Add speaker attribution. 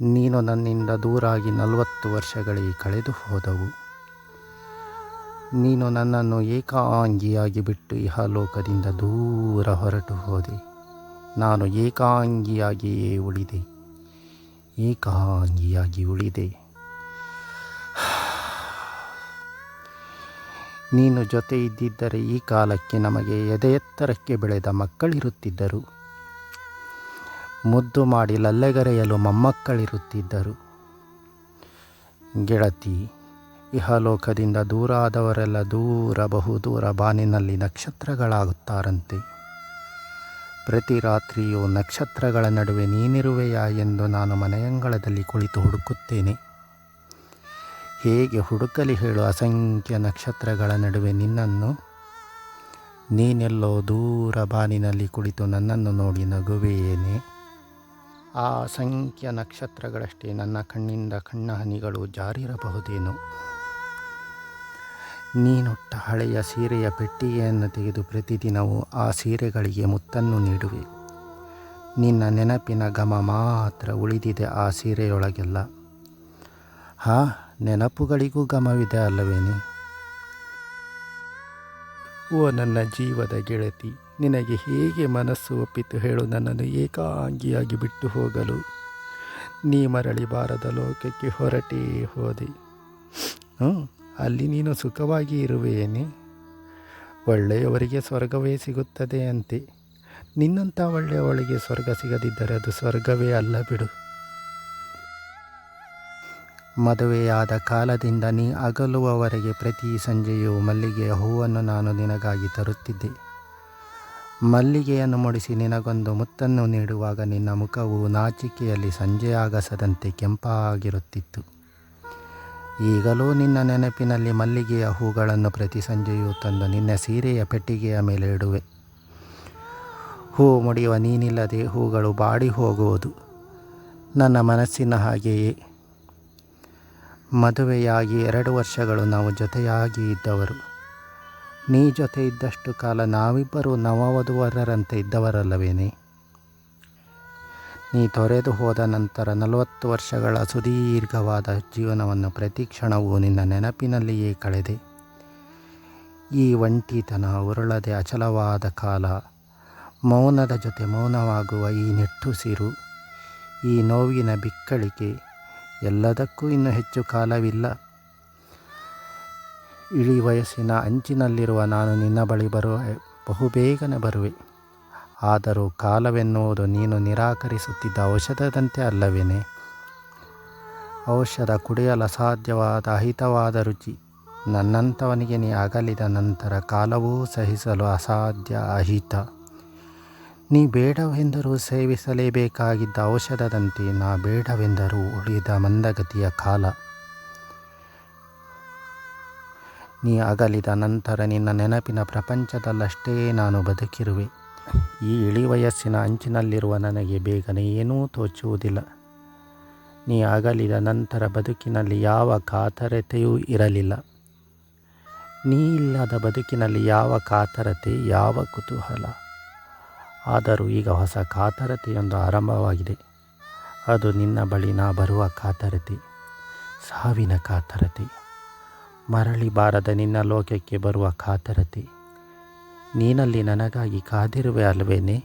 Speaker 1: ನೀನು ನನ್ನಿಂದ ದೂರಾಗಿ ನಲವತ್ತು ವರ್ಷಗಳಿಗೆ ಕಳೆದು ಹೋದವು. ನೀನು ನನ್ನನ್ನು ಏಕಾಂಗಿಯಾಗಿ ಬಿಟ್ಟು ಇಹಲೋಕದಿಂದ ದೂರ ಹೊರಟು ಹೋದೆ. ನಾನು ಏಕಾಂಗಿಯಾಗಿಯೇ ಉಳಿದೆ. ಏಕಾಂಗಿಯಾಗಿ ಉಳಿದೆ. ನೀನು ಜೊತೆ ಇದ್ದಿದ್ದರೆ ಈ ಕಾಲಕ್ಕೆ ನಮಗೆ ಎದೆ ಎತ್ತರಕ್ಕೆ ಬೆಳೆದ ಮಕ್ಕಳಿರುತ್ತಿದ್ದರು. ಮುದ್ದು ಮಾಡಿ ಲಲ್ಲೆಗರೆಯಲು ಮೊಮ್ಮಕ್ಕಳಿರುತ್ತಿದ್ದರು. ಗೆಳತಿ, ಇಹಲೋಕದಿಂದ ದೂರ ಆದವರೆಲ್ಲ ದೂರ ಬಹುದೂರ ಬಾನಿನಲ್ಲಿ ನಕ್ಷತ್ರಗಳಾಗುತ್ತಾರಂತೆ. ಪ್ರತಿ ರಾತ್ರಿಯೂ ನಕ್ಷತ್ರಗಳ ನಡುವೆ ನೀನಿರುವೆಯಾ ಎಂದು ನಾನು ಮನೆಯಂಗಳದಲ್ಲಿ ಕುಳಿತು ಹುಡುಕುತ್ತೇನೆ. ಹೇಗೆ ಹುಡುಕಲಿ ಹೇಳು ಅಸಂಖ್ಯ ನಕ್ಷತ್ರಗಳ ನಡುವೆ ನಿನ್ನನ್ನು. ನೀನೆಲ್ಲೋ ದೂರ ಬಾನಿನಲ್ಲಿ ಕುಳಿತು ನನ್ನನ್ನು ನೋಡಿ ನಗುವೆಯೇನೆ. ಆ ಅಸಂಖ್ಯ ನಕ್ಷತ್ರಗಳಷ್ಟೇ ನನ್ನ ಕಣ್ಣಿಂದ ಕಣ್ಣ ಹನಿಗಳು ಜಾರಿರಬಹುದೇನು? ನೀನುಟ್ಟ ಹಳೆಯ ಸೀರೆಯ ಪೆಟ್ಟಿಗೆಯನ್ನು ತೆಗೆದು ಪ್ರತಿದಿನವೂ ಆ ಸೀರೆಗಳಿಗೆ ಮುತ್ತನ್ನು ನೀಡುವೆ. ನಿನ್ನ ನೆನಪಿನ ಗಮ ಮಾತ್ರ ಉಳಿದಿದೆ ಆ ಸೀರೆಯೊಳಗೆಲ್ಲ. ಹಾ, ನೆನಪುಗಳಿಗೂ ಗಮವಿದೆ ಅಲ್ಲವೇನೆ? ಓ ನನ್ನ ಜೀವದ ಗೆಳತಿ ನಿನಗೆ ಹೇಗೆ ಮನಸ್ಸು ಒಪ್ಪಿತು ಹೇಳು, ನನ್ನನ್ನು ಏಕಾಂಗಿಯಾಗಿ ಬಿಟ್ಟು ಹೋಗಲು. ನೀ ಮರಳಿ ಬಾರದ ಲೋಕಕ್ಕೆ ಹೊರಟೇ ಹೋದೆ. ಹ್ಞೂ, ಅಲ್ಲಿ ನೀನು ಸುಖವಾಗಿ ಇರುವೇನೆ ಒಳ್ಳೆಯವರಿಗೆ ಸ್ವರ್ಗವೇ ಸಿಗುತ್ತದೆ ಅಂತೆ. ನಿನ್ನಂಥ ಒಳ್ಳೆಯವಳಿಗೆ ಸ್ವರ್ಗ ಸಿಗದಿದ್ದರೆ ಅದು ಸ್ವರ್ಗವೇ ಅಲ್ಲ ಬಿಡು. ಮದುವೆಯಾದ ಕಾಲದಿಂದ ನೀ ಅಗಲುವವರೆಗೆ ಪ್ರತಿ ಸಂಜೆಯೂ ಮಲ್ಲಿಗೆಯ ಹೂವನ್ನು ನಾನು ನಿನಗಾಗಿ ತರುತ್ತಿದ್ದೆ. ಮಲ್ಲಿಗೆಯನ್ನು ಮುಡಿಸಿ ನಿನಗೊಂದು ಮುತ್ತನ್ನು ನೀಡುವಾಗ ನಿನ್ನ ಮುಖವು ನಾಚಿಕೆಯಲ್ಲಿ ಸಂಜೆಯಾಗಸದಂತೆ ಕೆಂಪಾಗಿರುತ್ತಿತ್ತು. ಈಗಲೂ ನಿನ್ನ ನೆನಪಿನಲ್ಲಿ ಮಲ್ಲಿಗೆಯ ಹೂಗಳನ್ನು ಪ್ರತಿ ಸಂಜೆಯೂ ತಂದು ನಿನ್ನ ಸೀರೆಯ ಪೆಟ್ಟಿಗೆಯ ಮೇಲೆ ಇಡುವೆ. ಹೂ ಮುಡಿಯುವ ನೀನಿಲ್ಲದೆ ಹೂಗಳು ಬಾಡಿ ಹೋಗುವುದು. ನನ್ನ ಮನಸ್ಸಿನ ಹಾಗೆಯೇ. ಮದುವೆಯಾಗಿ ಎರಡು ವರ್ಷಗಳು ನಾವು ಜೊತೆಯಾಗಿ ಇದ್ದವರು. ನೀ ಜೊತೆ ಇದ್ದಷ್ಟು ಕಾಲ ನಾವಿಬ್ಬರು ನವವಧುವರರಂತೆ ಇದ್ದವರಲ್ಲವೇನೆ? ನೀ ತೊರೆದು ಹೋದ ನಂತರ ನಲವತ್ತು ವರ್ಷಗಳ ಸುದೀರ್ಘವಾದ ಜೀವನವನ್ನು ಪ್ರತಿ ಕ್ಷಣವೂ ನಿನ್ನ ನೆನಪಿನಲ್ಲಿಯೇ ಕಳೆದೆ. ಈ ಒಂಟಿತನ ಉರುಳದೆ ಅಚಲವಾದ ಕಾಲ, ಮೌನದ ಜೊತೆ ಮೌನವಾಗುವ ಈ ನಿಟ್ಟುಸಿರು ಈ ನೋವಿನ ಬಿಕ್ಕಳಿಕೆ ಎಲ್ಲದಕ್ಕೂ ಇನ್ನು ಹೆಚ್ಚು ಕಾಲವಿಲ್ಲ. ಇಳಿ ವಯಸ್ಸಿನ ಅಂಚಿನಲ್ಲಿರುವ ನಾನು ನಿನ್ನ ಬಳಿ ಬರುವ ಬಹುಬೇಗನೆ ಬರುವೆ. ಆದರೂ ಕಾಲವೆನ್ನುವುದು ನೀನು ನಿರಾಕರಿಸುತ್ತಿದ್ದ ಔಷಧದಂತೆ ಅಲ್ಲವೇನೆ? ಔಷಧ ಕುಡಿಯಲು ಅಸಾಧ್ಯವಾದ ಅಹಿತವಾದ ರುಚಿ. ನನ್ನಂಥವನಿಗೆ ನೀ ಅಗಲಿದ ನಂತರ ಕಾಲವೂ ಸಹಿಸಲು ಅಸಾಧ್ಯ ಅಹಿತ. ನೀ ಬೇಡವೆಂದರೂ ಸೇವಿಸಲೇಬೇಕಾಗಿದ್ದ ಔಷಧದಂತೆ ನಾ ಬೇಡವೆಂದರೂ ಉಳಿದ ಮಂದಗತಿಯ ಕಾಲ. ನೀ ಅಗಲಿದ ನಂತರ ನಿನ್ನ ನೆನಪಿನ ಪ್ರಪಂಚದಲ್ಲಷ್ಟೇ ನಾನು ಬದುಕಿರುವೆ. ಈ ಇಳಿ ವಯಸ್ಸಿನ ಅಂಚಿನಲ್ಲಿರುವ ನನಗೆ ಬೇಗನೆ ಏನೂ ತೋಚುವುದಿಲ್ಲ. ನೀ ಅಗಲಿದ ನಂತರ ಬದುಕಿನಲ್ಲಿ ಯಾವ ಕಾತರತೆಯೂ ಇರಲಿಲ್ಲ. ನೀ ಇಲ್ಲದ ಬದುಕಿನಲ್ಲಿ ಯಾವ ಕಾತರತೆ, ಯಾವ ಕುತೂಹಲ. ಆದರೂ ಈಗ ಹೊಸ ಕಾತರತೆಯೊಂದು ಆರಂಭವಾಗಿದೆ. ಅದು ನಿನ್ನ ಬಳಿ ನಾ ಬರುವ ಕಾತರತೆ, ಸಾವಿನ ಕಾತರತೆ. ಮರಳಿ ಬಾರದ ನಿನ್ನ ಲೋಕಕ್ಕೆ ಬರುವ ಕಾತರತೆ ನೀನಲ್ಲಿ ನನಗಾಗಿ ಕಾದಿರುವೆ ಅಲ್ವೇನೆ?